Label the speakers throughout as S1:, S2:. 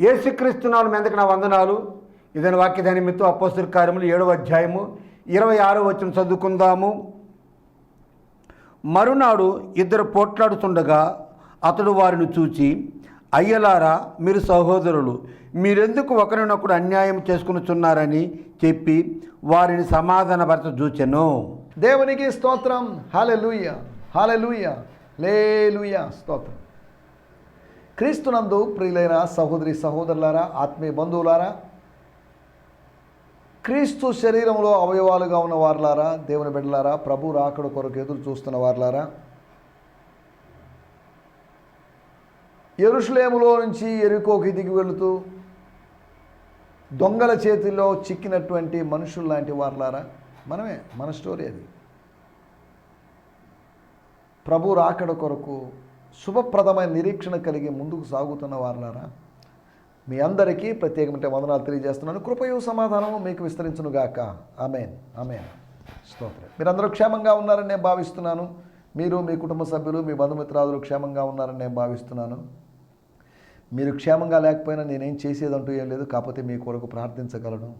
S1: ఏసుక్రీస్తునాలు మెందకి నా వందనాలు? ఇదని వాక్య నిమిత్తం అపోస్తుల కార్యములు ఏడవ అధ్యాయము ఇరవై ఆరో వచ్చిన చదువుకుందాము. మరునాడు ఇద్దరు పోట్లాడుతుండగా అతడు వారిని చూచి అయ్యలారా మీరు సహోదరులు మీరెందుకు ఒకరినొకడు అన్యాయం చేసుకునిచున్నారని చెప్పి వారిని సమాధానపరచ చూచెను.
S2: దేవునికి స్తోత్రం. హాలెలూయ హాలెలూయ లేలుయ. స్తోత్రం. క్రీస్తునందు ప్రియులైన సహోదరి సహోదరులారా ఆత్మీయ బంధువులారా క్రీస్తు శరీరంలో అవయవాలుగా ఉన్న వారులారా దేవుని బిడ్డలారా ప్రభు రాకడ కొరకు ఎదురు చూస్తున్న వారులారా ఎరుషులేములో నుంచి ఎరుకోకి దిగి వెళుతూ దొంగల చేతిలో చిక్కినటువంటి మనుషులు లాంటి వారులారా మనమే మన స్టోరీ అది. ప్రభు రాకడ కొరకు శుభప్రదమైన నిరీక్షణ కలిగి ముందుకు సాగుతున్న వారులారా మీ అందరికీ ప్రత్యేకమైన వందనాలు తెలియజేస్తున్నాను. కృపయు సమాధానము మీకు విస్తరించునుగాక ఆమెన్. ఆమెన్. స్తోత్రం. మీరందరూ క్షేమంగా ఉన్నారని నేను భావిస్తున్నాను. మీరు మీ కుటుంబ సభ్యులు మీ బంధుమిత్రాదులు క్షేమంగా ఉన్నారని నేను భావిస్తున్నాను. మీరు క్షేమంగా లేకపోయినా నేనేం చేసేదంటూ ఏం లేదు. కాకపోతే మీ కొరకు ప్రార్థించగలను.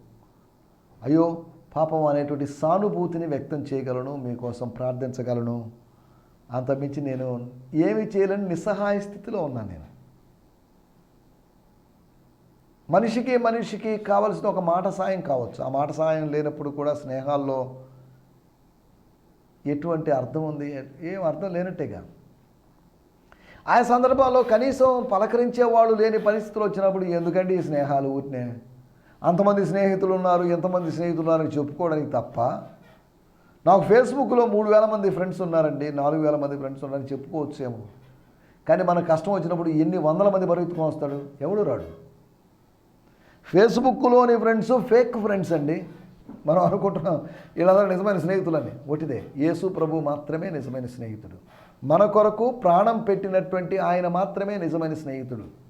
S2: అయ్యో పాపం అనేటువంటి సానుభూతిని వ్యక్తం చేయగలను. మీకోసం ప్రార్థించగలను. అంతమించి నేను ఏమి చేయలేని నిస్సహాయ స్థితిలో ఉన్నాను నేను. మనిషికి మనిషికి కావలసిన ఒక మాట సాయం కావచ్చు. ఆ మాట సాయం లేనప్పుడు కూడా స్నేహాల్లో ఎటువంటి అర్థం ఉంది? ఏం అర్థం లేనట్టేగా ఆయా సందర్భాల్లో కనీసం పలకరించేవాళ్ళు లేని పరిస్థితులు వచ్చినప్పుడు ఎందుకండి ఈ స్నేహాలు ఊటినే అంతమంది స్నేహితులు ఉన్నారు ఎంతమంది స్నేహితులు ఉన్నారని చెప్పుకోవడానికి తప్ప నాకు ఫేస్బుక్లో మూడు వేల మంది ఫ్రెండ్స్ ఉన్నారండి నాలుగు వేల మంది ఫ్రెండ్స్ ఉన్నారని చెప్పుకోవచ్చేమో. కానీ మనకు కష్టం వచ్చినప్పుడు ఎన్ని వందల మంది బరువెత్తుకొని వస్తాడు? ఎవడు రాడు? ఫేస్బుక్లోని ఫ్రెండ్స్ ఫేక్ ఫ్రెండ్స్ అండి. మనం అనుకుంటున్నాం వీళ్ళందరూ నిజమైన స్నేహితులని ఒకటిదే యేసు ప్రభు మాత్రమే నిజమైన స్నేహితుడు. మన కొరకు ప్రాణం పెట్టినటువంటి ఆయన మాత్రమే నిజమైన స్నేహితుడు.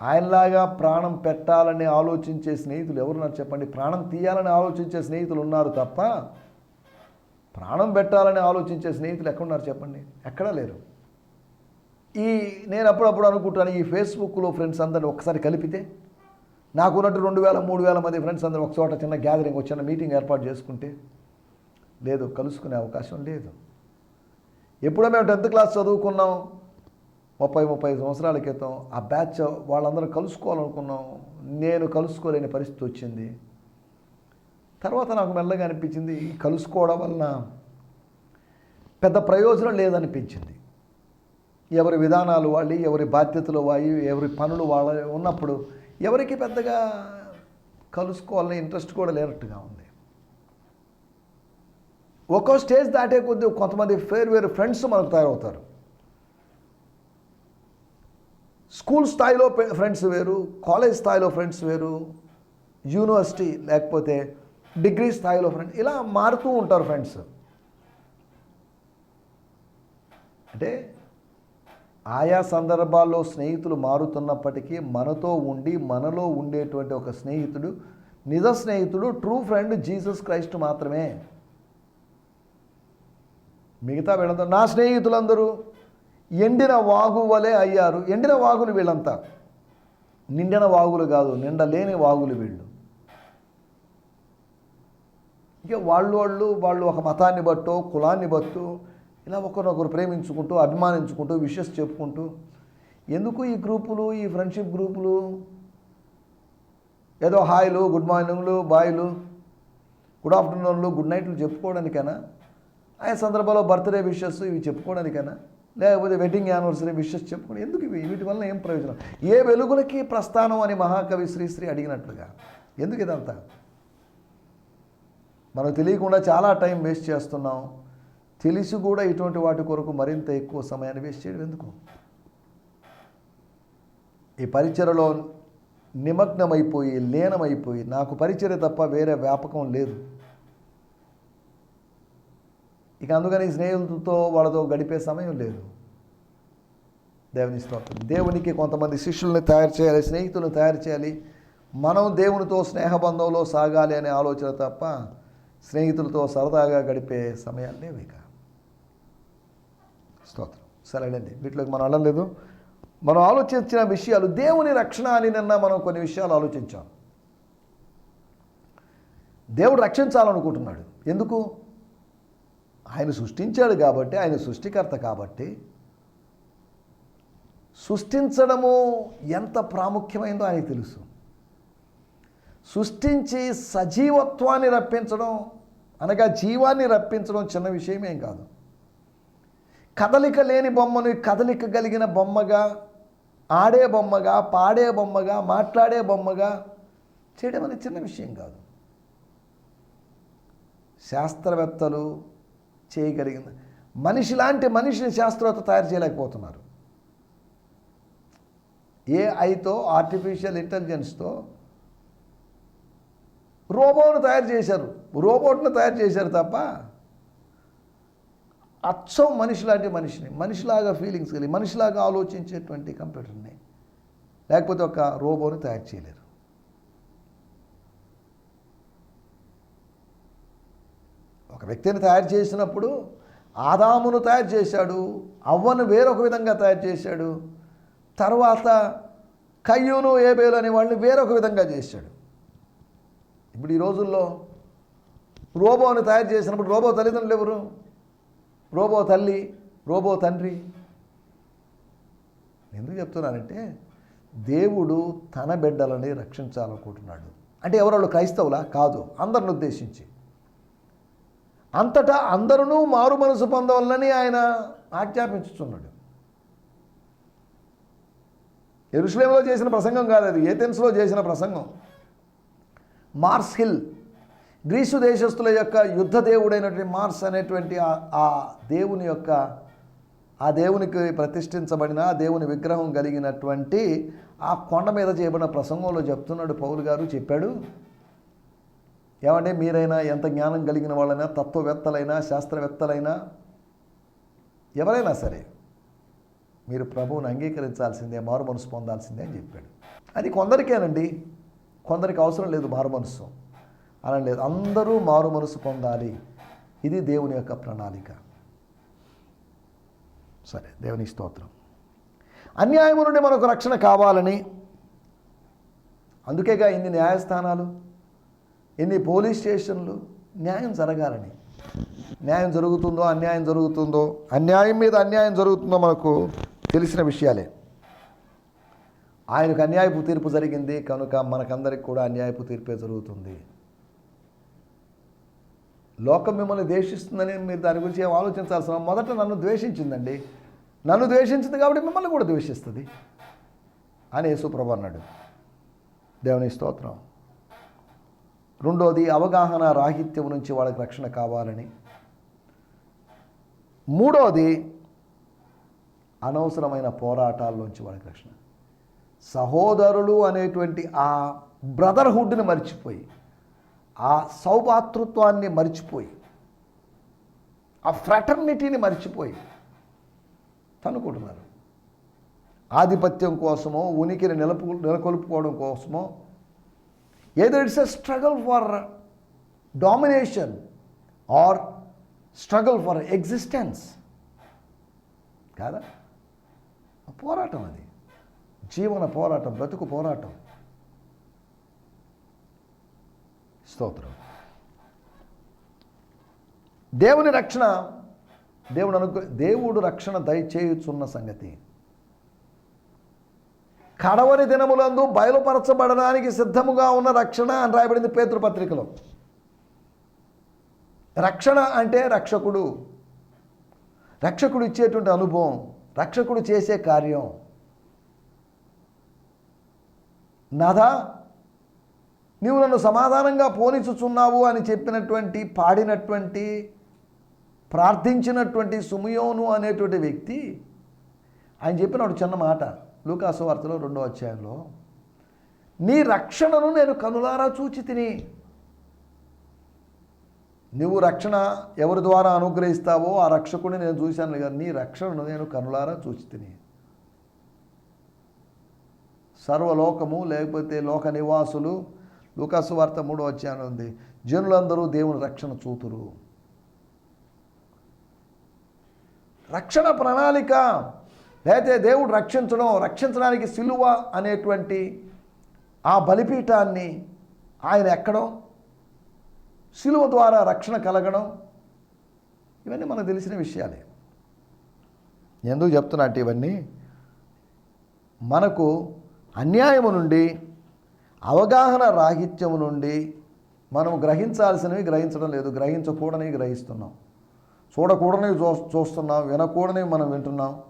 S2: ఆయనలాగా ప్రాణం పెట్టాలని ఆలోచించే స్నేహితులు ఎవరున్నారు చెప్పండి? ప్రాణం తీయాలని ఆలోచించే స్నేహితులు ఉన్నారు తప్ప ప్రాణం పెట్టాలని ఆలోచించే స్నేహితులు ఎక్కడున్నారు చెప్పండి? ఎక్కడా లేరు. ఈ నేను అప్పుడప్పుడు అనుకుంటాను ఈ ఫేస్బుక్లో ఫ్రెండ్స్ అందరిని ఒకసారి కలిపితే నాకున్నట్టు రెండు వేల మూడు వేల మంది ఫ్రెండ్స్ అందరూ ఒక చోట చిన్న గ్యాదరింగ్ చిన్న మీటింగ్ ఏర్పాటు చేసుకుంటే లేదు కలుసుకునే అవకాశం లేదు. ఎప్పుడో మేము టెన్త్ క్లాస్ చదువుకున్నాం. ముప్పై ముప్పై సంవత్సరాల క్రితం ఆ బ్యాచ్ వాళ్ళందరూ కలుసుకోవాలనుకున్నాం. నేను కలుసుకోలేని పరిస్థితి వచ్చింది. తర్వాత నాకు మెల్లగా అనిపించింది ఈ కలుసుకోవడం వలన పెద్ద ప్రయోజనం లేదనిపించింది. ఎవరి విధానాలు వాళ్ళు ఎవరి బాధ్యతలు వాళ్ళు ఎవరి పనులు వాళ్ళ ఉన్నప్పుడు ఎవరికి పెద్దగా కలుసుకోవాలని ఇంట్రెస్ట్ కూడా లేనట్టుగా ఉంది. ఒక్కో స్టేజ్ దాటే కొద్ది కొంతమంది ఫేర్ వేరు ఫ్రెండ్స్ మనకు తయారవుతారు. స్కూల్ స్థాయిలో ఫ్రెండ్స్ వేరు కాలేజ్ స్థాయిలో ఫ్రెండ్స్ వేరు యూనివర్సిటీ లేకపోతే డిగ్రీ స్థాయిలో ఫ్రెండ్స్ ఇలా మారుతూ ఉంటారు ఫ్రెండ్స్. అంటే ఆయా సందర్భాల్లో స్నేహితులు మారుతున్నప్పటికీ మనతో ఉండి మనలో ఉండేటువంటి ఒక స్నేహితుడు నిజ స్నేహితుడు ట్రూ ఫ్రెండ్ జీసస్ క్రైస్ట్ మాత్రమే. మిగతా వీళ్ళంతా నా స్నేహితులందరూ ఎండిన వాగు వలె అయ్యారు. ఎండిన వాగులు వీళ్ళంతా. నిండిన వాగులు కాదు నిండలేని వాగులు వీళ్ళు. ఇక వాళ్ళు వాళ్ళు వాళ్ళు ఒక మతాన్ని బట్టో కులాన్ని బట్టో ఇలా ఒకరినొకరు ప్రేమించుకుంటూ అభిమానించుకుంటూ విషెస్ చెప్పుకుంటూ ఎందుకు ఈ గ్రూపులు ఈ ఫ్రెండ్షిప్ గ్రూపులు? ఏదో హాయ్లు గుడ్ మార్నింగ్లు బాయ్లు గుడ్ ఆఫ్టర్నూన్లు గుడ్ నైట్లు చెప్పుకోవడానికైనా ఆయా సందర్భాల్లో బర్త్డే విషెస్ ఇవి చెప్పుకోవడానికైనా లేకపోతే వెడ్డింగ్ యానివర్సరీ విషెస్ చెప్పుకుని ఎందుకు ఇవి? వీటి వల్ల ఏం ప్రయోజనం? ఏ వెలుగులకి ప్రస్థానం అని మహాకవి శ్రీశ్రీ అడిగినట్లుగా. ఎందుకు ఇదంతా? మనకు తెలియకుండా చాలా టైం వేస్ట్ చేస్తున్నాం. తెలిసి కూడా ఇటువంటి వాటి కొరకు మరింత ఎక్కువ సమయాన్ని వేస్ట్ చేయడం ఎందుకు? ఈ పరిచయలో నిమగ్నమైపోయి లీనమైపోయి నాకు పరిచర్య తప్ప వేరే వ్యాపకం లేదు. ఇక అందుకని స్నేహితులతో వాళ్ళతో గడిపే సమయం లేదు. దేవుని స్తోత్రం. దేవునికి కొంతమంది శిష్యుల్ని తయారు చేయాలి స్నేహితులను తయారు చేయాలి. మనం దేవునితో స్నేహబంధంలో సాగాలి అనే ఆలోచన తప్ప స్నేహితులతో సరదాగా గడిపే సమయాలు లేవు ఇక. స్తోత్రం. సరేనండి వీటిలోకి మనం వెళ్ళలేదు మనం ఆలోచించిన విషయాలు దేవుని రక్షణ అని నిన్న మనం కొన్ని విషయాలు ఆలోచించాం. దేవుడు రక్షించాలనుకుంటున్నాడు. ఎందుకు? ఆయన సృష్టించాడు కాబట్టి ఆయన సృష్టికర్త కాబట్టి సృష్టించడము ఎంత ప్రాముఖ్యమైందో ఆయనకు తెలుసు. సృష్టించి సజీవత్వాన్ని రప్పించడం అనగా జీవాన్ని రప్పించడం చిన్న విషయమేం కాదు. కదలిక లేని బొమ్మను కదలిక కలిగిన బొమ్మగా ఆడే బొమ్మగా పాడే బొమ్మగా మాట్లాడే బొమ్మగా చేయడం అనేది చిన్న విషయం కాదు. శాస్త్రవేత్తలు చేయగలిగింది. మనిషి లాంటి మనిషిని శాస్త్రవేత్త తయారు చేయలేకపోతున్నారు. ఏఐతో ఆర్టిఫిషియల్ ఇంటెలిజెన్స్తో రోబోను తయారు చేశారు. రోబోట్ను తయారు చేశారు తప్ప అచ్చం మనిషి లాంటి మనిషిని మనిషిలాగా ఫీలింగ్స్ కలిగి మనిషిలాగా ఆలోచించేటువంటి కంప్యూటర్ని లేకపోతే ఒక రోబోని తయారు చేయలేరు. ఒక వ్యక్తిని తయారు చేసినప్పుడు ఆదామును తయారు చేశాడు అవ్వను వేరొక విధంగా తయారు చేశాడు తర్వాత కయ్యూను ఏబేలు అనే వాళ్ళని వేరొక విధంగా చేశాడు. ఇప్పుడు ఈ రోజుల్లో రోబోని తయారు చేసినప్పుడు రోబో తల్లిదండ్రులు ఎవరు? రోబో తల్లి రోబో తండ్రి. ఎందుకు చెప్తున్నానంటే దేవుడు తన బిడ్డలని రక్షించాలనుకుంటున్నాడు. అంటే ఎవరు క్రైస్తవులా? కాదు. అందరిని ఉద్దేశించి. అంతటా అందరూ మారు మనసు పొందవాలని ఆయన ఆజ్ఞాపించుతున్నాడు ఎరుషులేంలో చేసిన ప్రసంగం కాదు అది ఏథెన్స్లో చేసిన ప్రసంగం. మార్స్ హిల్ గ్రీసు దేశస్తుల యొక్క యుద్ధ దేవుడైనటువంటి మార్స్ అనేటువంటి ఆ- దేవుని యొక్క ఆ దేవునికి ప్రతిష్ఠించబడిన ఆ దేవుని విగ్రహం కలిగినటువంటి ఆ కొండ మీద చేయబడిన ప్రసంగంలో చెప్తున్నాడు పౌలు గారు చెప్పాడు ఏమంటే మీరైనా ఎంత జ్ఞానం కలిగిన వాళ్ళైనా తత్వవేత్తలైనా శాస్త్రవేత్తలైనా ఎవరైనా సరే మీరు ప్రభువుని అంగీకరించాల్సిందే మారు మనసు పొందాల్సిందే అని చెప్పాడు. అది కొందరికేనండి. కొందరికి అవసరం లేదు మారు మనసు అలా లేదు. అందరూ మారు మనసు పొందాలి. ఇది దేవుని యొక్క ప్రణాళిక. సరే దేవుని స్తోత్రం. అన్యాయము నుండి మనకు రక్షణ కావాలని అందుకేగా ఇన్ని న్యాయస్థానాలు? ఎన్ని పోలీస్ స్టేషన్లు న్యాయం జరగాలని. న్యాయం జరుగుతుందో అన్యాయం జరుగుతుందో అన్యాయం మీద అన్యాయం జరుగుతుందో మనకు తెలిసిన విషయాలే. ఆయనకు అన్యాయపు తీర్పు జరిగింది కనుక మనకందరికి కూడా అన్యాయపు తీర్పే జరుగుతుంది. లోకం మిమ్మల్ని ద్వేషిస్తుందని మీరు దాని గురించి ఏం ఆలోచించాల్సిన మొదట నన్ను ద్వేషించిందండి. నన్ను ద్వేషించింది కాబట్టి మిమ్మల్ని కూడా ద్వేషిస్తుంది. అని యేసుప్రభు అన్నాడు. దేవుని స్తోత్రం. రెండోది అవగాహన రాహిత్యం నుంచి వాళ్ళకి రక్షణ కావాలని. మూడోది అనవసరమైన పోరాటాల్లోంచి వాళ్ళకి రక్షణ. సహోదరులు అనేటువంటి ఆ బ్రదర్హుడ్ని మర్చిపోయి ఆ సౌభాతృత్వాన్ని మర్చిపోయి ఆ ఫ్రటర్నిటీని మర్చిపోయి తనుకుంటున్నారు ఆధిపత్యం కోసమో ఉనికిని నిలపు నెలకొల్పుకోవడం కోసమో ఏదో it's a struggle for domination or struggle for existence కాదా? పోరాటం అది. జీవన పోరాటం బ్రతుకు పోరాటం. స్తోత్రం. దేవుని రక్షణ దేవుడు అనుగ్ర దేవుడు రక్షణ దయచేయుచున్న సంగతి. కడవని దినములందు బయలుపరచబడడానికి సిద్ధముగా ఉన్న రక్షణ అని రాయబడింది పేతృపత్రికలో రక్షణ అంటే రక్షకుడు. రక్షకుడు ఇచ్చేటువంటి అనుభవం రక్షకుడు చేసే కార్యం. నాదా నీవు నన్ను సమాధానంగా పోనిచుచున్నావు అని చెప్పినటువంటి పాడినటువంటి ప్రార్థించినటువంటి సుమయోను అనేటువంటి వ్యక్తి ఆయన చెప్పిన ఒక చిన్న మాట. లూకాసు వార్తలో రెండో అధ్యాయంలో నీ రక్షణను నేను కనులారా చూచి తిని. నువ్వు రక్షణ ఎవరి ద్వారా అనుగ్రహిస్తావో ఆ రక్షకుడిని నేను చూశాను కానీ నీ రక్షణను నేను కనులారా చూచి తిని. సర్వలోకము లేకపోతే లోక నివాసులు లూకాసు వార్త మూడో అధ్యాయం ఉంది జనులందరూ దేవుని రక్షణ చూతురు. రక్షణ ప్రణాళిక లేకపోతే దేవుడు రక్షించడం రక్షించడానికి సిలువ అనేటువంటి ఆ బలిపీఠాన్ని ఆయన ఎక్కడం సిలువ ద్వారా రక్షణ కలగడం ఇవన్నీ మనకు తెలిసిన విషయాలే. ఎందుకు చెప్తున్నా అంటే ఇవన్నీ? మనకు అన్యాయము నుండి అవగాహన రాహిత్యము నుండి మనం గ్రహించాల్సినవి గ్రహించడం లేదు. గ్రహించకూడనివి గ్రహిస్తున్నాం. చూడకూడనివి చూ చూస్తున్నాం. వినకూడనివి మనం వింటున్నాం.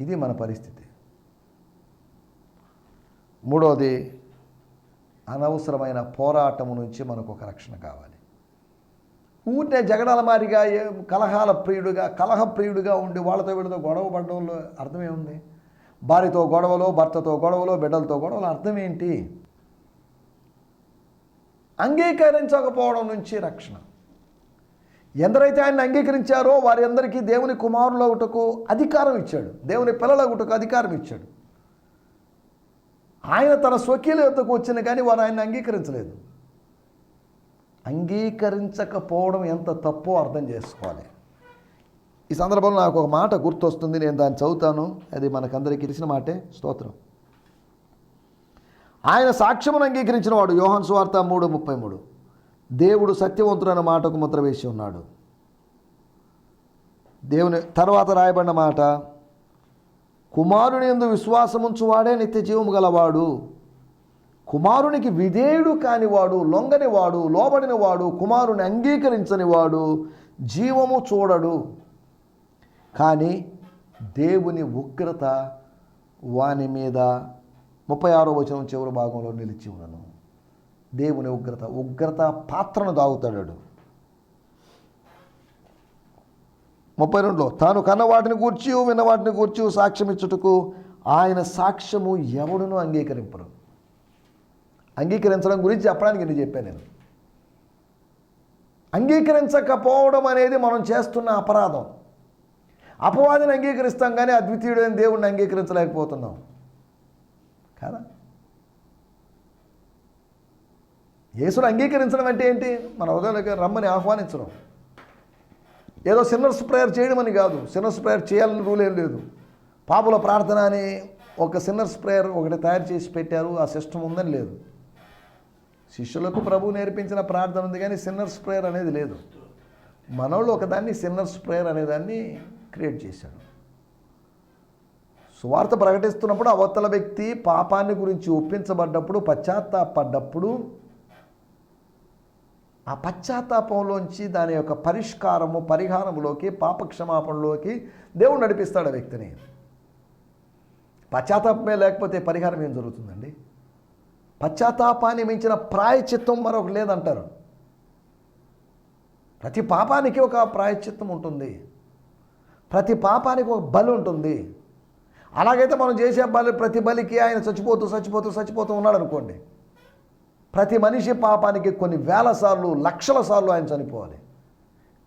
S2: ఇది మన పరిస్థితి. మూడవది అనవసరమైన పోరాటము నుంచి మనకు ఒక రక్షణ కావాలి. ఊరినే జగడాల మారిగా కలహాల ప్రియుడిగా కలహ ప్రియుడిగా ఉండి వాళ్ళతో వీళ్ళతో గొడవ పడడంలో అర్థమే ఉంది. భార్యతో గొడవలో భర్తతో గొడవలో బిడ్డలతో గొడవలు అర్థం ఏంటి? అంగీకరించకపోవడం నుంచి రక్షణ. ఎందరైతే ఆయన అంగీకరించారో వారి అందరికీ దేవుని కుమారులగుటకు అధికారం ఇచ్చాడు. దేవుని పిల్లలగుటకు అధికారం ఇచ్చాడు. ఆయన తన స్వకీయుల యొక్కకు వచ్చిన కానీ వారు ఆయన అంగీకరించలేదు. అంగీకరించకపోవడం ఎంత తప్పో అర్థం చేసుకోవాలి. ఈ సందర్భంలో నాకు ఒక మాట గుర్తొస్తుంది నేను దాన్ని చదువుతాను. అది మనకందరికీ తెలిసిన మాటే. స్తోత్రం. ఆయన సాక్ష్యమును అంగీకరించిన వాడు యోహన్ సువార్త మూడు ముప్పై మూడు. దేవుడు సత్యవంతుడైన మాటకు ముద్ర వేసి ఉన్నాడు. దేవుని తర్వాత రాయబడిన మాట కుమారుని ఎందు విశ్వాసముంచు వాడే నిత్య జీవము గలవాడు కుమారునికి విధేయుడు కానివాడు లొంగని వాడు కుమారుని అంగీకరించనివాడు జీవము చూడడు. కానీ దేవుని ఉగ్రత వాని మీద ముప్పై ఆరో వచనం చివరి భాగంలో నిలిచి ఉన్నను. దేవుని ఉగ్రత. ఉగ్రత పాత్రను దాగుతాడు ముప్పై రెండులో తాను కన్న వాటిని కూర్చి విన్న వాటిని కూర్చి సాక్ష్యం ఇచ్చుటకు ఆయన సాక్ష్యము ఎవడును అంగీకరింపరు అంగీకరించడం గురించి చెప్పడానికి నేను చెప్పాను నేను? అంగీకరించకపోవడం అనేది మనం చేస్తున్న అపరాధం. అపవాదిని అంగీకరిస్తాం కానీ అద్వితీయుడైన దేవుణ్ణి అంగీకరించలేకపోతున్నాం. కదా? యేసును అంగీకరించడం అంటే ఏంటి? మన హృదయంలోకి రమ్మని ఆహ్వానించడం. ఏదో సిన్నర్స్ ప్రేయర్ చేయడం అని కాదు. సిన్నర్స్ ప్రేయర్ చేయాలని రూల్ ఏం లేదు. పాపుల ప్రార్థన అని ఒక సిన్నర్స్ ప్రేయర్ ఒకటి తయారు చేసి పెట్టారు. ఆ సిస్టమ్ ఉందని లేదు. శిష్యులకు ప్రభు నేర్పించిన ప్రార్థన ఉంది కానీ సిన్నర్స్ ప్రేయర్ అనేది లేదు. మనోళ్ళు ఒకదాన్ని సిన్నర్స్ ప్రేయర్ అనేదాన్ని క్రియేట్ చేశాడు. సువార్త ప్రకటిస్తున్నప్పుడు అవతల వ్యక్తి పాపాన్ని గురించి ఒప్పించబడ్డప్పుడు పశ్చాత్తాపడ్డప్పుడు ఆ పశ్చాత్తాపంలోంచి దాని యొక్క పరిష్కారము పరిహారములోకి పాపక్షమాపణలోకి దేవుడు నడిపిస్తాడు ఆ వ్యక్తిని. పశ్చాత్తాపమే లేకపోతే పరిహారం ఏం జరుగుతుందండి? పశ్చాత్తాపాన్ని మించిన ప్రాయచిత్తం మరొకటి లేదంటారు. ప్రతి పాపానికి ఒక ప్రాయచిత్తం ఉంటుంది. ప్రతి పాపానికి ఒక బలి ఉంటుంది. అలాగైతే మనం చేసే బలి ప్రతి బలికి ఆయన చచ్చిపోతూ చచ్చిపోతూ చచ్చిపోతూ ఉన్నాడు అనుకోండి ప్రతి మనిషి పాపానికి కొన్ని వేల సార్లు లక్షల సార్లు ఆయన చనిపోవాలి.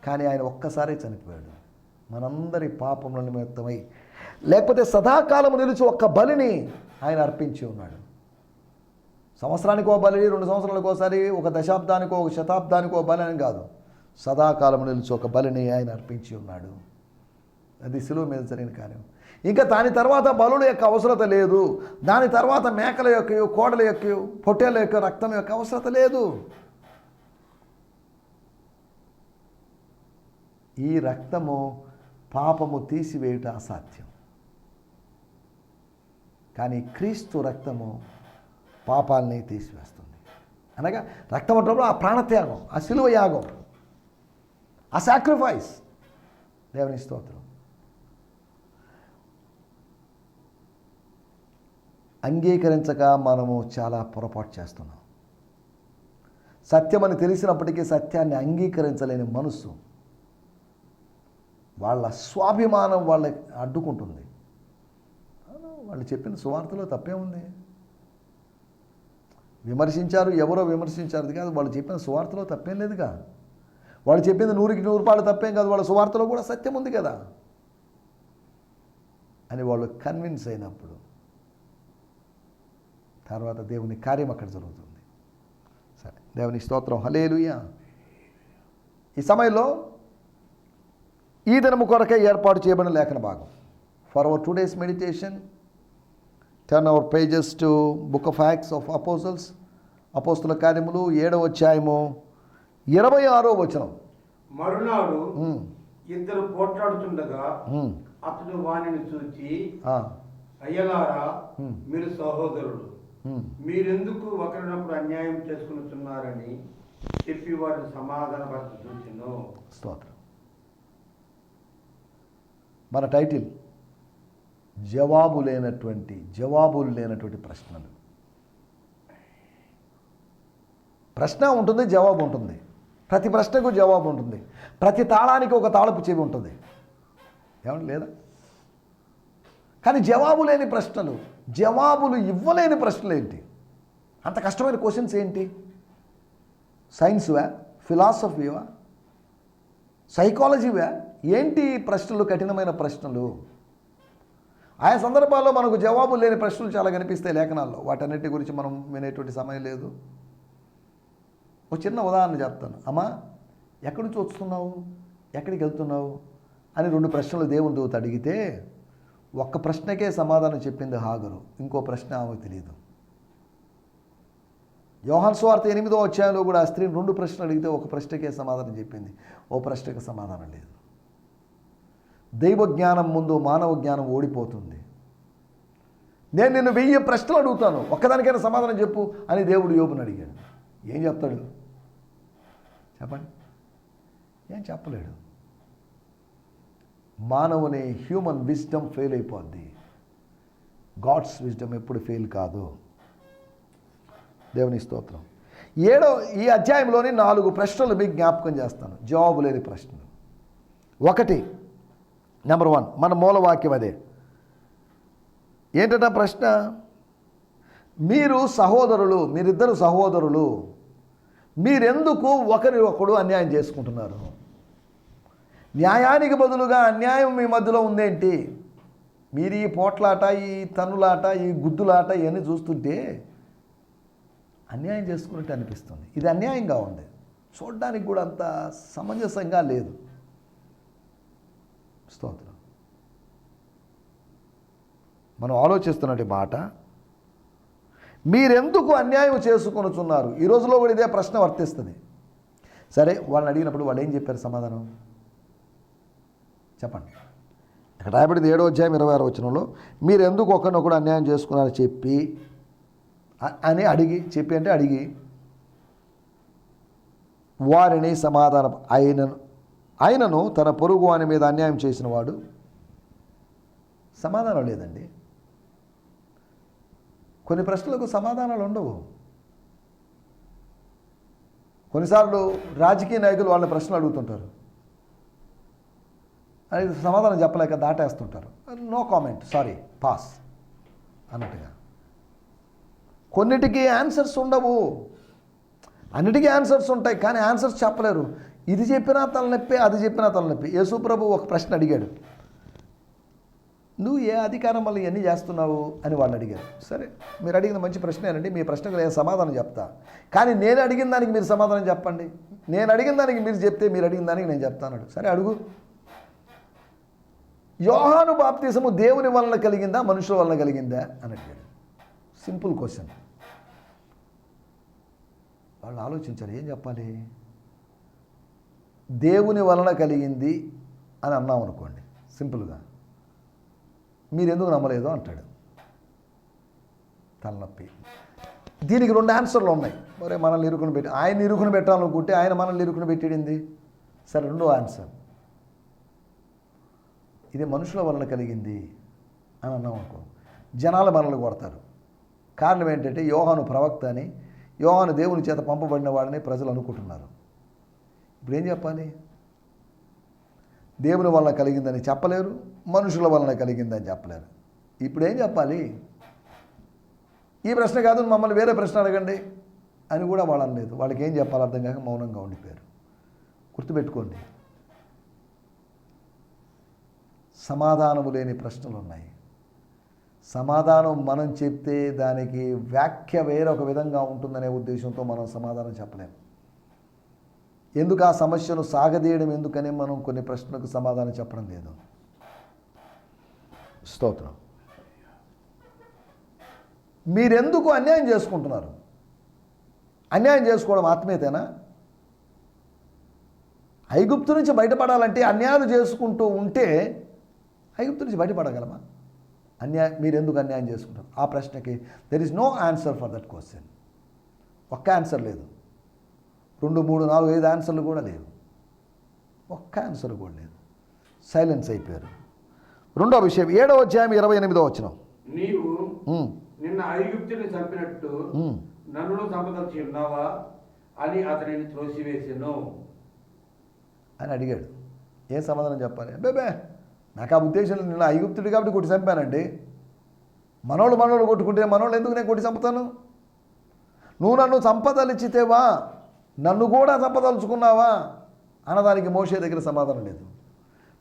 S2: కానీ ఆయన ఒక్కసారే చనిపోయాడు. మనందరి పాపముల నిమిత్తమై. లేకపోతే సదాకాలము నిలిచి ఒక్క బలిని ఆయన అర్పించి ఉన్నాడు. సంవత్సరానికి ఒక బలి రెండు సంవత్సరాలకు ఒకసారి ఒక దశాబ్దానికో ఒక శతాబ్దానికో బలి అని కాదు. సదాకాలం నిలిచి ఒక బలిని ఆయన అర్పించి ఉన్నాడు. అది సిలువ మీద జరిగిన కార్యం. ఇంకా దాని తర్వాత బలుల యొక్క అవసరత లేదు. దాని తర్వాత మేకల యొక్క కోడల యొక్క పొట్టేల యొక్క రక్తం యొక్క అవసరత లేదు. ఈ రక్తము పాపము తీసివేయుట అసాధ్యం. కానీ క్రీస్తు రక్తము పాపాలని తీసివేస్తుంది. అనగా రక్తం అంటున్నప్పుడు ఆ ప్రాణత్యాగం ఆ సిలువ యాగం ఆ సాక్రిఫైస్ దేవుని స్తోత్రం. అంగీకరించక మనము చాలా పొరపాటు చేస్తున్నాం. సత్యం అని తెలిసినప్పటికీ సత్యాన్ని అంగీకరించలేని మనసు వాళ్ళ స్వాభిమానం వాళ్ళకి అడ్డుకుంటుంది. వాళ్ళు చెప్పిన సువార్తలో తప్పే ఉంది. విమర్శించారు ఎవరో విమర్శించారు అది కాదు వాళ్ళు చెప్పిన సువార్తలో తప్పేం లేదుగా. వాళ్ళు చెప్పింది నూరికి నూరు రూపాయలు తప్పేం కాదు వాళ్ళ సువార్తలో కూడా సత్యం ఉంది కదా. అని వాళ్ళు కన్విన్స్ అయినప్పుడు తర్వాత దేవుని కార్యం అక్కడ జరుగుతుంది. సరే దేవుని స్తోత్రం. హలేలుయా ఈ సమయంలో ఈ దినము కొరకే ఏర్పాటు చేయబడిన లేఖన భాగం. For our today's meditation turn our pages to book of acts of apostles అపోస్తుల కార్యములు ఏడవ అధ్యాయము ఇరవై ఆరో వచనం.
S1: మరునాడు ఇద్దరు పోట్లాడుతుండగా అతడు వానిని చూచి అయ్యలారా. మీరు సహోదరుడు. మీరెందుకు ఒకరినప్పుడు అన్యాయం చేసుకునిచున్నారని చెప్పి వారిని సమాధానపరచ చూచెను
S2: స్తోత్రం. మన టైటిల్ జవాబు లేనటువంటి జవాబులు లేనటువంటి ప్రశ్నలు. ప్రశ్న ఉంటుంది జవాబు ఉంటుంది. ప్రతి ప్రశ్నకు జవాబు ఉంటుంది. ప్రతి తాళానికి ఒక తాళపు చెవి ఉంటుంది. ఏమంటే లేదా? కానీ జవాబు లేని ప్రశ్నలు జవాబులు ఇవ్వలేని ప్రశ్నలు ఏంటి? అంత కష్టమైన క్వశ్చన్స్ ఏంటి? సైన్స్వా ఫిలాసఫీవా సైకాలజీవా ఏంటి ప్రశ్నలు? కఠినమైన ప్రశ్నలు? ఆయా సందర్భాల్లో మనకు జవాబు లేని ప్రశ్నలు చాలా కనిపిస్తాయి లేఖనాల్లో. వాటన్నిటి గురించి మనం వినేటువంటి సమయం లేదు. ఒక చిన్న ఉదాహరణ చెప్తాను. అమ్మా ఎక్కడి నుంచి వస్తున్నావు? ఎక్కడికి వెళ్తున్నావు? అని రెండు ప్రశ్నలు దేవుని దూత అడిగితే ఒక్క ప్రశ్నకే సమాధానం చెప్పింది హాగరు. ఇంకో ప్రశ్న ఆమె తెలియదు యోహాన్ స్వార్థ ఎనిమిదో అధ్యాయంలో కూడా ఆ స్త్రీని రెండు ప్రశ్నలు అడిగితే ఒక ప్రశ్నకే సమాధానం చెప్పింది. ఓ ప్రశ్నకి సమాధానం లేదు. దైవ జ్ఞానం ముందు మానవ జ్ఞానం ఓడిపోతుంది. నేను నిన్ను వెయ్యి ప్రశ్నలు అడుగుతాను. ఒక్కదానికైనా సమాధానం చెప్పు అని దేవుడు యోబుని అడిగాడు. ఏం చెప్తాడు? చెప్పండి. ఏం చెప్పలేడు. మానవుని హ్యూమన్ విజ్డమ్ ఫెయిల్ అయిపోద్ది. గాడ్స్ విజ్డమ్ ఎప్పుడు ఫెయిల్ కాదు. దేవుని స్తోత్రం. ఏడో ఈ అధ్యాయంలోని నాలుగు ప్రశ్నలు మీకు జ్ఞాపకం చేస్తాను. జవాబు లేని ప్రశ్నలు. ఒకటి నెంబర్ వన్ మన మూలవాక్యం అదే. ఏంటంటే ప్రశ్న? మీరు సహోదరులు మీరిద్దరు సహోదరులు మీరెందుకు ఒకరి ఒకడు అన్యాయం చేసుకుంటున్నారు? న్యాయానికి బదులుగా అన్యాయం మీ మధ్యలో ఉందేంటి? మీరు ఈ పోట్లాట ఈ తన్నులాట ఈ గుద్దులాట ఇవన్నీ చూస్తుంటే అన్యాయం చేసుకున్నట్టు అనిపిస్తుంది. ఇది అన్యాయంగా ఉంది. చూడడానికి కూడా అంత సమంజసంగా లేదు. స్తోత్రం. మనం ఆలోచిస్తున్నట్టు మాట మీరెందుకు అన్యాయం చేసుకొనుచున్నారు? ఈ రోజులో కూడా ఇదే ప్రశ్న వర్తిస్తుంది. సరే వాళ్ళని అడిగినప్పుడు వాళ్ళు ఏం చెప్పారు సమాధానం? చెప్పండి. ఇక్కడ రాయబడింది ఏడో అధ్యాయం ఇరవై ఆరో వచనంలో మీరు ఎందుకు ఒకరినొకడు అన్యాయం చేసుకున్నారో చెప్పి అని అడిగి చెప్పి అంటే అడిగి వారిని సమాధానం ఆయనను ఆయనను తన పొరుగు వాని మీద అన్యాయం చేసిన వాడు సమాధానం లేదండి. కొన్ని ప్రశ్నలకు సమాధానాలు ఉండవు. కొన్నిసార్లు రాజకీయ నాయకులు వాళ్ళ ప్రశ్నలు అడుగుతుంటారు. అది సమాధానం చెప్పలేక దాటేస్తుంటారు. నో కామెంట్ సారీ పాస్ అన్నట్టుగా. కొన్నిటికి ఆన్సర్స్ ఉండవు. అన్నిటికీ ఆన్సర్స్ ఉంటాయి కానీ ఆన్సర్స్ చెప్పలేరు. ఇది చెప్పినా తలనొప్పి అది చెప్పినా తలనొప్పి. యేసుప్రభు ఒక ప్రశ్న అడిగాడు. నువ్వు ఏ అధికారం వల్ల ఇవన్నీ చేస్తున్నావు? అని వాళ్ళు అడిగారు సరే మీరు అడిగిన మంచి ప్రశ్నేనండి మీ ప్రశ్నకు నేను సమాధానం చెప్తా. కానీ నేను అడిగిన దానికి మీరు సమాధానం చెప్పండి. నేను అడిగిన దానికి మీరు చెప్తే మీరు అడిగిన దానికి నేను చెప్తాను. సరే అడుగు. యోహాను బాప్తిసము దేవుని వలన కలిగిందా మనుషుల వలన కలిగిందా అని అడిగాడు. సింపుల్ క్వశ్చన్ వాళ్ళు ఆలోచించారు ఏం చెప్పాలి? దేవుని వలన కలిగింది అని అన్నాం అనుకోండి సింపుల్గా మీరు ఎందుకు నమ్మలేదు? అంటాడు. తలనొప్పి. దీనికి రెండు ఆన్సర్లు ఉన్నాయి. మరే మనల్ని ఇరుకుని పెట్టి ఆయన ఇరుకుని పెట్టాలనుకుంటే ఆయన మనల్ని ఇరుకుని పెట్టేడింది సరే రెండో ఆన్సర్ ఇది మనుషుల వలన కలిగింది అని అన్నాం అనుకో. జనాలు మనల్ని కొడతారు. కారణం ఏంటంటే యోహాను ప్రవక్త అని యోహాను దేవుని చేత పంపబడిన వాడని ప్రజలు అనుకుంటున్నారు. ఇప్పుడు ఏం చెప్పాలి? దేవుని వలన కలిగిందని చెప్పలేరు మనుషుల వలన కలిగిందని చెప్పలేరు. ఇప్పుడు ఏం చెప్పాలి? ఈ ప్రశ్న కాదు మమ్మల్ని వేరే ప్రశ్న అడగండి అని కూడా వాళ్ళు అనలేదు. వాళ్ళకి ఏం చెప్పాలి అర్థం కాక మౌనంగా ఉండిపోయారు. గుర్తుపెట్టుకోండి. సమాధానము లేని ప్రశ్నలు ఉన్నాయి సమాధానం మనం చెప్తే దానికి వ్యాఖ్య వేరొక విధంగా ఉంటుందనే ఉద్దేశంతో మనం సమాధానం చెప్పలేము ఎందుకు ఆ సమస్యను సాగదీయడం ఎందుకని మనం కొన్ని ప్రశ్నలకు సమాధానం చెప్పడం లేదు. స్తోత్రం. మీరెందుకు అన్యాయం చేసుకుంటున్నారు? అన్యాయం చేసుకోవడం ఆత్మీయతేనా? ఐగుప్తు నుంచి బయటపడాలంటే అన్యాయాలు చేసుకుంటూ ఉంటే ఐగుప్తు నుంచి బయటపడగలమా? అన్యాయం మీరు ఎందుకు అన్యాయం చేసుకుంటారు? ఆ ప్రశ్నకి there is no answer for that question ఒక్క ఆన్సర్ లేదు. రెండు మూడు నాలుగు ఐదు ఆన్సర్లు కూడా లేవు. ఒక్క ఆన్సర్ కూడా లేదు. సైలెన్స్ అయిపోయారు. రెండో విషయం ఏడో అధ్యాయం ఇరవై ఎనిమిదో వచ్చిన
S1: నీవు నిన్న ఐగుప్తుని చంపినట్టు నన్ను ఉన్నావా అని అతనిని త్రోసివేసెను.
S2: అని అడిగాడు. ఏం సమాధానం చెప్పాలి? బేబే నాకు ఆ ఉద్దేశం నేను ఐగుప్తుడు కాబట్టి కొట్టి చంపానండి మనోళ్ళు మనోళ్ళు కొట్టుకుంటే మనోళ్ళు ఎందుకు నేను కొట్టి చంపుతాను? నువ్వు నన్ను సంపదలిచ్చితేవా నన్ను కూడా సంపదలుచుకున్నావా అన్నదానికి మోషే దగ్గర సమాధానం లేదు.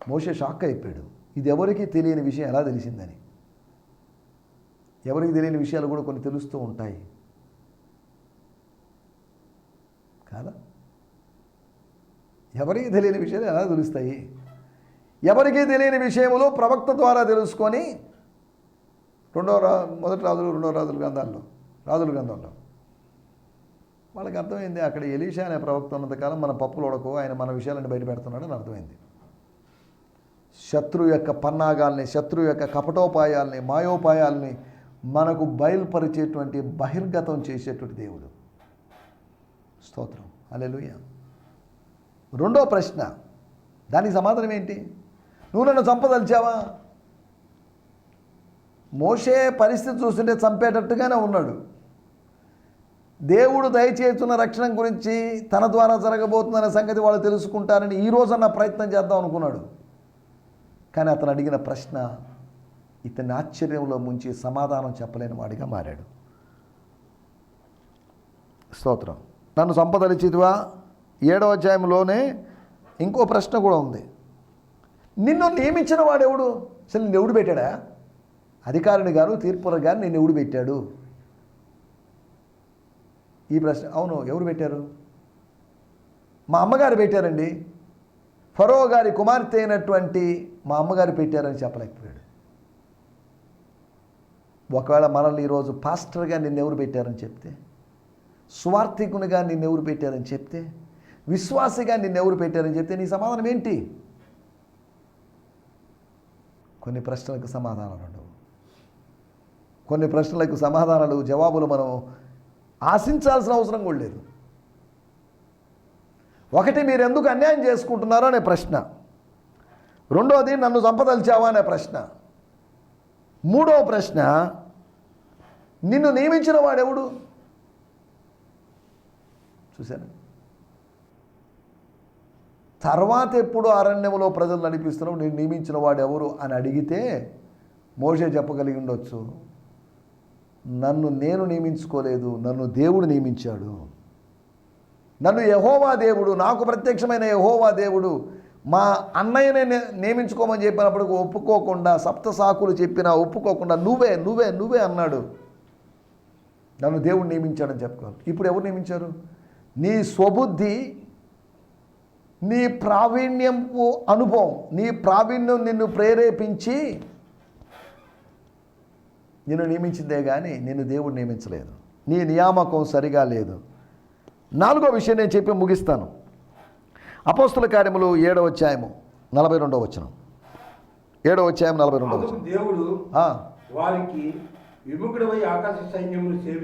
S2: మోషే షాక్ అయిపోయాడు. ఇది ఎవరికీ తెలియని విషయం ఎలా తెలిసిందని. ఎవరికి తెలియని విషయాలు కూడా కొన్ని తెలుస్తూ ఉంటాయి. కాదా? ఎవరికి తెలియని విషయాలు ఎలా తెలుస్తాయి? ఎవరికీ తెలియని విషయములు ప్రవక్త ద్వారా తెలుసుకొని రెండో రా మొదటి రాజులు రెండో రాజుల గ్రంథాల్లో రాజుల గ్రంథంలో. వాళ్ళకి అర్థమైంది అక్కడ ఎలీషా అనే ప్రవక్త ఉన్నంతకాలం మన పప్పులు ఉడకు ఆయన మన విషయాలను బయట పెడుతున్నాడని అర్థమైంది. శత్రు యొక్క పన్నాగాల్ని శత్రు యొక్క కపటోపాయాల్ని మాయోపాయాల్ని మనకు బయలుపరిచేటువంటి బహిర్గతం చేసేటువంటి దేవుడు. స్తోత్రం. అలెలుయ రెండో ప్రశ్న దానికి సమాధానం ఏంటి? నువ్వు నన్ను చంపదలిచావా? మోషే పరిస్థితి చూస్తుంటే చంపేటట్టుగానే ఉన్నాడు. దేవుడు దయచేస్తున్న రక్షణ గురించి తన ద్వారా జరగబోతుందనే సంగతి వాళ్ళు తెలుసుకుంటారని ఈ రోజన్న ప్రయత్నం చేద్దాం అనుకున్నాడు. కానీ అతను అడిగిన ప్రశ్న ఇతని ఆశ్చర్యంలో ముంచి సమాధానం చెప్పలేని వాడిగా మారాడు. స్తోత్రం. నన్ను సంపదలిచిదివా ఏడో అధ్యాయంలోనే ఇంకో ప్రశ్న కూడా ఉంది. నిన్ను నియమించిన వాడెవడు? అసలు నిన్ను ఎవడు పెట్టాడా? అధికారిని గారు తీర్పుర గారు నిన్ను ఎవడు పెట్టాడు? ఈ ప్రశ్న అవును ఎవరు పెట్టారు? మా అమ్మగారు పెట్టారండి. ఫరో గారి కుమార్తె అయినటువంటి మా అమ్మగారు పెట్టారని చెప్పలేకపోయాడు. ఒకవేళ మనల్ని ఈరోజు పాస్టర్గా నిన్నెవరు పెట్టారని చెప్తే స్వార్థికునిగా నిన్నెవరు పెట్టారని చెప్తే విశ్వాసిగా నిన్నెవరు పెట్టారని చెప్తే నీ సమాధానం ఏంటి? కొన్ని ప్రశ్నలకు సమాధానాలు ఉండవు. కొన్ని ప్రశ్నలకు సమాధానాలు జవాబులు మనం ఆశించాల్సిన అవసరం కూడా లేదు. ఒకటి మీరు ఎందుకు అన్యాయం చేసుకుంటున్నారో అనే ప్రశ్న. రెండోది నన్ను చంపదలిచావా అనే ప్రశ్న. మూడో ప్రశ్న నిన్ను నియమించిన వాడెవడు? చూశాను తర్వాత ఎప్పుడు అరణ్యంలో ప్రజలు నడిపిస్తున్నావు నేను నియమించిన వాడు ఎవరు అని అడిగితే మోషే చెప్పగలిగి ఉండొచ్చు. నన్ను నేను నియమించుకోలేదు నన్ను దేవుడు నియమించాడు. నన్ను యహోవా దేవుడు నాకు ప్రత్యక్షమైన యహోవా దేవుడు మా అన్నయ్యనే నియమించుకోమని చెప్పినప్పుడు ఒప్పుకోకుండా సప్త సాకులు చెప్పినా ఒప్పుకోకుండా నువ్వే నువ్వే నువ్వే అన్నాడు. నన్ను దేవుడు నియమించాడని చెప్పుకోవాలి. ఇప్పుడు ఎవరు నియమించారు? నీ స్వబుద్ధి నీ ప్రావీణ్యపు అనుభవం నీ ప్రావీణ్యం నిన్ను ప్రేరేపించి నిన్ను నియమించిందే కానీ నిన్ను దేవుడు నియమించలేదు. నీ నియామకం సరిగా లేదు. నాలుగో విషయం నేను చెప్పి ముగిస్తాను. అపోస్తుల కార్యములు ఏడవ అధ్యాయము నలభై రెండవ వచనం. ఏడవ అధ్యాయం నలభై రెండవ
S1: దేవుడు. వారికి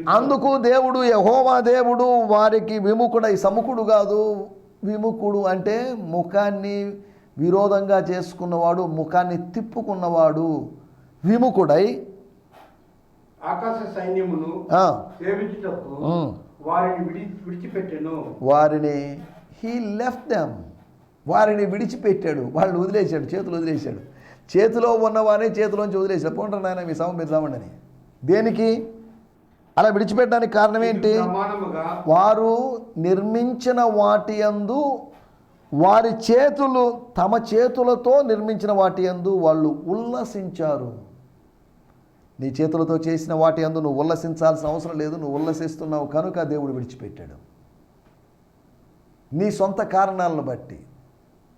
S2: అందుకు దేవుడు యహోవా దేవుడు వారికి విముఖుడై సముఖుడు కాదు. విముఖుడు అంటే ముఖాన్ని విరోధంగా చేసుకున్నవాడు ముఖాన్ని తిప్పుకున్నవాడు విముఖుడై
S1: ఆకాశ సైన్యమును. వారిని విడిచిపెట్టెను.
S2: వారిని హీ లెఫ్ట్ దెమ్ వారిని విడిచిపెట్టాడు. వాళ్ళని వదిలేశాడు చేతులు వదిలేశాడు. చేతిలో ఉన్నవానే చేతిలోంచి వదిలేశాడు. పోంటారు నాయన మీ సమ అని దేనికి? అలా విడిచిపెట్టడానికి కారణం ఏంటి? వారు నిర్మించిన వాటి యందు వారి చేతులు తమ చేతులతో నిర్మించిన వాటి యందు వాళ్ళు ఉల్లసించారు. నీ చేతులతో చేసిన వాటి యందు నువ్వు ఉల్లసించాల్సిన అవసరం లేదు నువ్వు ఉల్లసిస్తున్నావు కనుక దేవుడు విడిచిపెట్టాడు. నీ సొంత కారణాలను బట్టి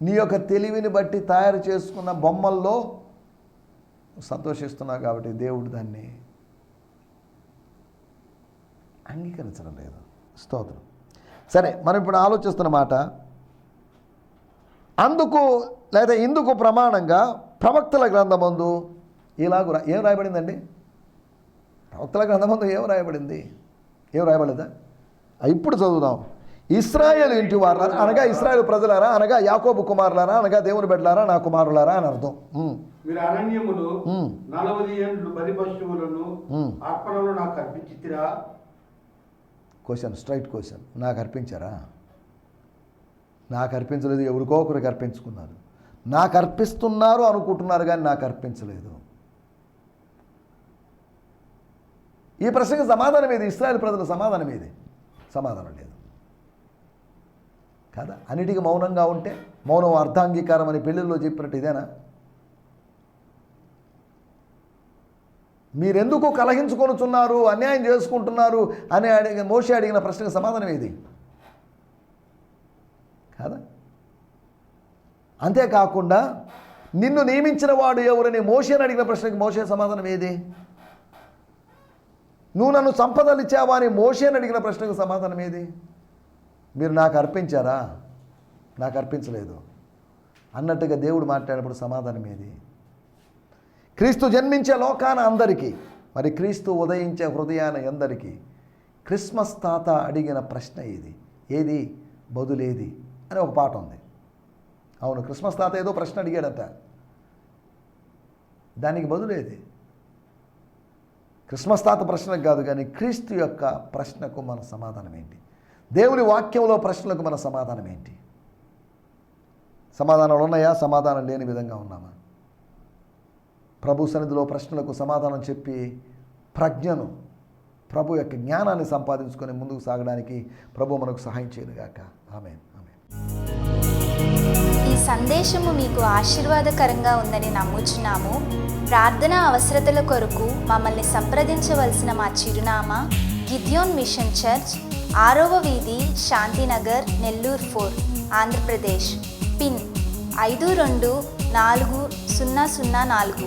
S2: నీ యొక్క తెలివిని బట్టి తయారు చేసుకున్న బొమ్మల్లో సంతోషిస్తున్నావు కాబట్టి దేవుడు దాన్ని అంగీకరించడం లేదు. స్తోత్రం. సరే మనం ఇప్పుడు ఆలోచిస్తున్న మాట అందుకు లేదా ఇందుకు ప్రమాణంగా ప్రవక్తల గ్రంథమందు ఇలాగు ఏం రాయబడిందండి? ప్రవక్తల గ్రంథమందు ఏం రాయబడింది? ఏం రాయబడలేదా? ఇప్పుడు చదువుదాం. ఇస్రాయేల్ ఇంటి వారులారా అనగా ఇస్రాయేల్ ప్రజలారా? అనగా యాకోబు కుమారులారా? అనగా దేవుని బిడ్డలారా? నా కుమారులారా? అని అర్థం.
S1: మీరు అరణ్యములు నలభై ఏండ్లు బలి పశువులను. అర్పణలు నాకు అర్పించితిరా?
S2: క్వశ్చన్ స్ట్రైట్ క్వశ్చన్ నాకు అర్పించారా? నాకు అర్పించలేదు ఎవరికో ఒకరికి అర్పించుకున్నారు. నాకు అర్పిస్తున్నారు అనుకుంటున్నారు కానీ నాకు అర్పించలేదు. ఈ ప్రశ్నకు సమాధానం ఏది? ఇస్రాయల్ ప్రజల సమాధానం ఏది? సమాధానం లేదు. కదా? అన్నిటికీ మౌనంగా ఉంటే మౌనం అర్ధాంగీకారం అని పెళ్ళిళ్ళలో చెప్పినట్టు ఇదేనా? మీరెందుకు కలహించుకొనుచున్నారు? అన్యాయం చేసుకుంటున్నారు? అని అడిగిన మోషి అడిగిన ప్రశ్నకు సమాధానం ఏది? కాదా? అంతేకాకుండా నిన్ను నియమించిన వాడు ఎవరని మోషేని అడిగిన ప్రశ్నకి మోషే సమాధానం ఏది? నువ్వు నన్ను సంపదలు ఇచ్చావా అని మోషేని అడిగిన ప్రశ్నకు సమాధానం ఏది? మీరు నాకు అర్పించారా? నాకు అర్పించలేదు. అన్నట్టుగా దేవుడు మాట్లాడినప్పుడు సమాధానం ఏది? క్రీస్తు జన్మించే లోకాన అందరికీ మరి క్రీస్తు ఉదయించే హృదయాన అందరికీ క్రిస్మస్ తాత అడిగిన ప్రశ్న ఇది ఏది? బదులేది? అని ఒక పాట ఉంది. అవును క్రిస్మస్ తాత ఏదో ప్రశ్న అడిగాడట. దానికి బదులేది క్రిస్మస్ తాత ప్రశ్నకు కాదు కానీ క్రీస్తు యొక్క ప్రశ్నకు మన సమాధానం ఏంటి? దేవుని వాక్యంలో ప్రశ్నలకు మన సమాధానం ఏంటి? సమాధానాలు ఉన్నాయా? సమాధానం లేని విధంగా ఉన్నామా? ప్రభు సన్నిధిలో ప్రశ్నలకు సమాధానం చెప్పి ప్రజ్ఞను ప్రభు యొక్క జ్ఞానాన్ని సంపాదించుకొని ముందుకు సాగడానికి ప్రభు మనకు సహాయం చేయనుగాక. ఆమె ఆమె
S3: ఈ సందేశము మీకు ఆశీర్వాదకరంగా ఉందని నమ్ముచున్నాము. ప్రార్థన అవసరతల కొరకు మమ్మల్ని సంప్రదించవలసిన మా చిరునామా గిద్యోన్ మిషన్ చర్చ్ ఆరవ వీధి శాంతినగర్ నెల్లూరు ఫోర్ ఆంధ్రప్రదేశ్. పిన్ ఐదు రెండు నాలుగు సున్నా సున్నా నాలుగు.